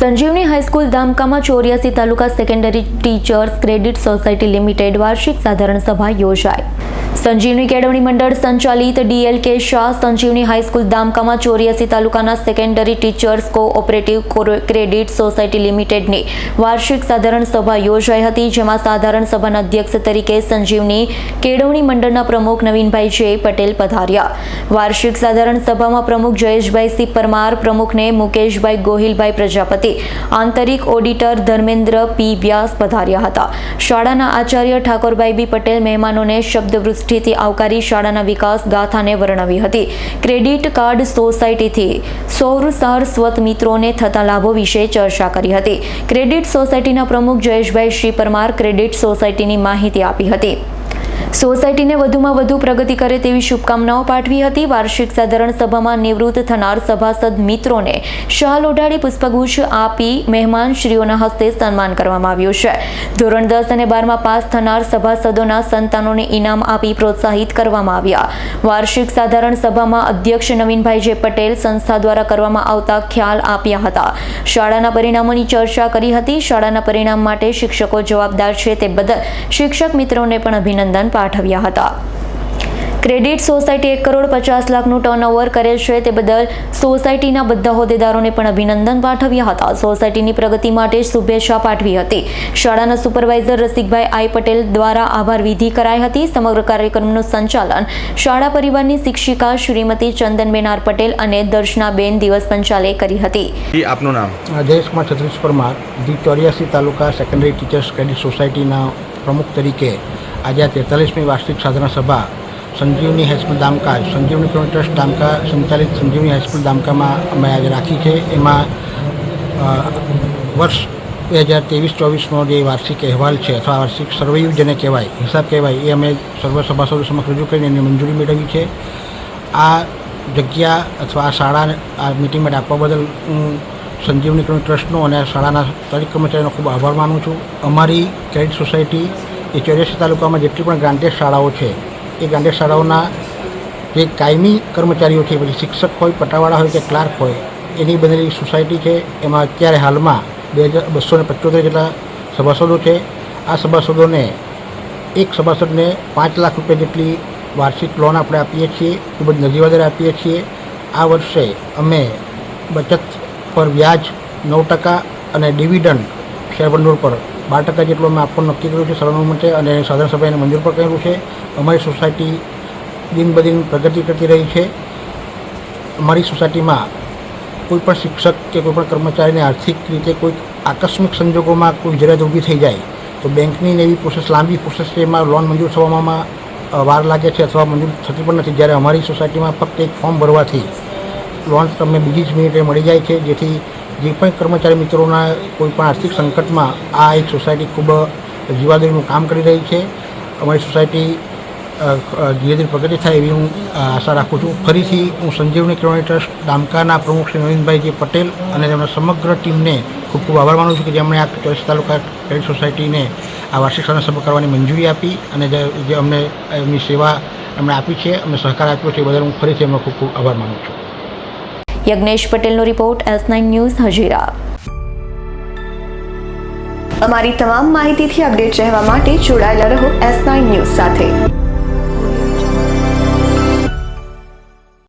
સંજીવની high school દામકામાં Choryasi taluka secondary teachers credit society limited વાર્ષિક સાધારણ સભા યોજાઈ. સંજીવની કેળવણી મંડળ સંચાલિત ડીએલ કે શાહ સંજીવની હાઈસ્કૂલ દામકામાં ચોર્યાસી તાલુકાના સેકન્ડરી ટીચર્સ કોઓપરેટિવ કોર- ક્રેડિટ સોસાયટી લિમિટેડની વાર્ષિક સાધારણ સભા યોજાઈ હતી, જેમાં સાધારણ સભાના અધ્યક્ષ તરીકે સંજીવની કેળવણી મંડળના પ્રમુખ નવીનભાઈ જે પટેલ પધાર્યા. વાર્ષિક સાધારણ સભામાં પ્રમુખ જયેશભાઈ સી પરમાર, પ્રમુખને મુકેશભાઈ ગોહિલભાઈ પ્રજાપતિ, આંતરિક ઓડિટર ધર્મેન્દ્ર પી વ્યાસ પધાર્યા હતા. શાળાના આચાર્ય ઠાકોરભાઈ બી પટેલ મહેમાનોને શબ્દવૃષ્ટિથી આવકારી શાળાના વિકાસ ગાથાને વર્ણવી હતી. ક્રેડિટ કાર્ડ સોસાયટીથી સૌર સારસ્વત મિત્રોને થતા લાભો વિશે ચર્ચા કરી હતી. ક્રેડિટ સોસાયટીના પ્રમુખ જયેશભાઈ શ્રી પરમાર ક્રેડિટ સોસાયટીની માહિતી આપી હતી. સોસાયટીને વધુમાં વધુ પ્રગતિ કરે તેવી શુભકામનાઓ પાઠવી હતી. વાર્ષિક સાધારણ સભામાં નિવૃત્ત થનાર સભાસદ મિત્રોને શાલ ઓઢાડી પુષ્પગુચ્છ આપી મહેમાનશ્રીઓના હસ્તે સન્માન કરવામાં આવ્યું છે. ધોરણ દસ અને બારમાં પાસ થનાર સભાસદોના સંતાનોને ઇનામ આપી પ્રોત્સાહિત કરવામાં આવ્યા. વાર્ષિક સાધારણ સભામાં અધ્યક્ષ નવીનભાઈ જે પટેલ સંસ્થા દ્વારા કરવામાં આવતા ખ્યાલ આપ્યા હતા. શાળાના પરિણામોની ચર્ચા કરી હતી. શાળાના પરિણામ માટે શિક્ષકો જવાબદાર છે તે બદલ શિક્ષક મિત્રોને પણ અભિનંદન પાઠવ્યા હતા. ક્રેડિટ સોસાયટી એક કરોડ પચાસ લાખનું ટર્નઓવર કરે છે. તે બદલ સોસાયટીના બધા હોદ્દેદારોને પણ અભિનંદન પાઠવ્યા હતા. સોસાયટીની પ્રગતિ માટે શુભેચ્છા પાઠવી હતી. શાળાના સુપરવાઇઝર રસિકભાઈ આઈ પટેલ દ્વારા આભાર વિધિ કરાઈ હતી. સમગ્ર કાર્યક્રમનું સંચાલન શાળા પરિવારની શિક્ષિકા શ્રીમતી ચંદનબેન આર પટેલ અને દર્શનાબેન દિવસ પંચાલે કરી હતી. આપનું નામ? જયેશકુમાર છત્રીસ પરમાર દી ચોર્યાસી તાલુકા સેકન્ડરી ટીચર્સ ક્રેડિટ સોસાયટીના પ્રમુખ તરીકે આજે આ તેતાલીસમી વાર્ષિક સાધના સભા Sanjivani high school Damka Sanjivani community trust Damka સંચાલિત સંજીવની હાઈસ્કૂલ દામકામાં અમે આજે રાખી છે. એમાં વર્ષ બે હજાર ત્રેવીસ ચોવીસનો જે વાર્ષિક અહેવાલ છે અથવા વાર્ષિક સર્વેયુ જેને કહેવાય, હિસાબ કહેવાય, એ અમે સર્વ સભાસદો સમક્ષ રજૂ કરીને એની મંજૂરી મેળવી છે. આ જગ્યા અથવા આ શાળા, આ મિટિંગ માટે આપવા બદલ હું સંજીવની ટ્રસ્ટનો અને શાળાના દરેક કર્મચારીનો ખૂબ આભાર માનું છું. અમારી ક્રેડિટ સોસાયટી એ ચોર્યાસી તાલુકામાં જેટલી પણ ગ્રાન્ટેડ શાળાઓ છે, એ ગ્રાન્ટેડ શાળાઓના જે કાયમી કર્મચારીઓ છે, પછી શિક્ષક હોય, પટાવાળા હોય કે ક્લાર્ક હોય, એની બનેલી સોસાયટી છે. એમાં અત્યારે હાલમાં બે હજાર બસો ને પંચોતેર જેટલા સભાસદો છે. આ સભાસદોને એક સભાસદને પાંચ લાખ રૂપિયા જેટલી વાર્ષિક લોન આપણે આપીએ છીએ, ખૂબ જ નજીવા દરે આપીએ છીએ. આ વર્ષે અમે બચત પર વ્યાજ નવ ટકા અને ડિવિડન્ડ શેરભંડોળ પર બાર ટકા જેટલો અમે આપવાનું નક્કી કર્યું છે સર્વાનુમતે અને સાધારણ સભાએ મંજૂર પણ કર્યું છે. અમારી સોસાયટી દિન બદિન પ્રગતિ કરતી રહી છે. અમારી સોસાયટીમાં કોઈ પણ શિક્ષક કે કોઈ પણ કર્મચારીને આર્થિક રીતે કોઈ આકસ્મિક સંજોગોમાં કોઈ જરૂરિયાત ઊભી થઈ જાય તો બેંકની એવી પ્રોસેસ લાંબી પ્રોસેસ છે એમાં લોન મંજૂર થવામાં વાર લાગે છે અથવા મંજૂર થતી પણ નથી. જ્યારે અમારી સોસાયટીમાં ફક્ત એક ફોર્મ ભરવાથી લોન તમને બીજી જ મિનિટે મળી જાય છે. જેથી જે પણ કર્મચારી મિત્રોના કોઈ પણ આર્થિક સંકટમાં આ એક સોસાયટી ખૂબ જીવાદોરીનું કામ કરી રહી છે. અમારી સોસાયટી ધીરે ધીરે પ્રગતિ થાય એવી હું આશા રાખું છું. ફરીથી હું સંજીવની કિરોણી ટ્રસ્ટ દામકાના પ્રમુખ શ્રી નવીનભાઈ પટેલ અને તેમના સમગ્ર ટીમને ખૂબ ખૂબ આભાર માનું છું કે જેમણે આ ચોવીસ તાલુકા ક્રેડિટ સોસાયટીને આ વાર્ષિક સાધન સભા કરવાની મંજૂરી આપી અને જે અમને એમની સેવા એમણે આપી છે, અમને સહકાર આપ્યો છે એ બદલ હું ફરીથી એમનો ખૂબ ખૂબ આભાર માનું છું. યજ્ઞેશ પટેલનો report S nine news Hazira. અમારી તમામ માહિતીથી અપડેટ રહેવા માટે જોડાયેલા રહો એસ નાઇન ન્યૂઝ સાથે.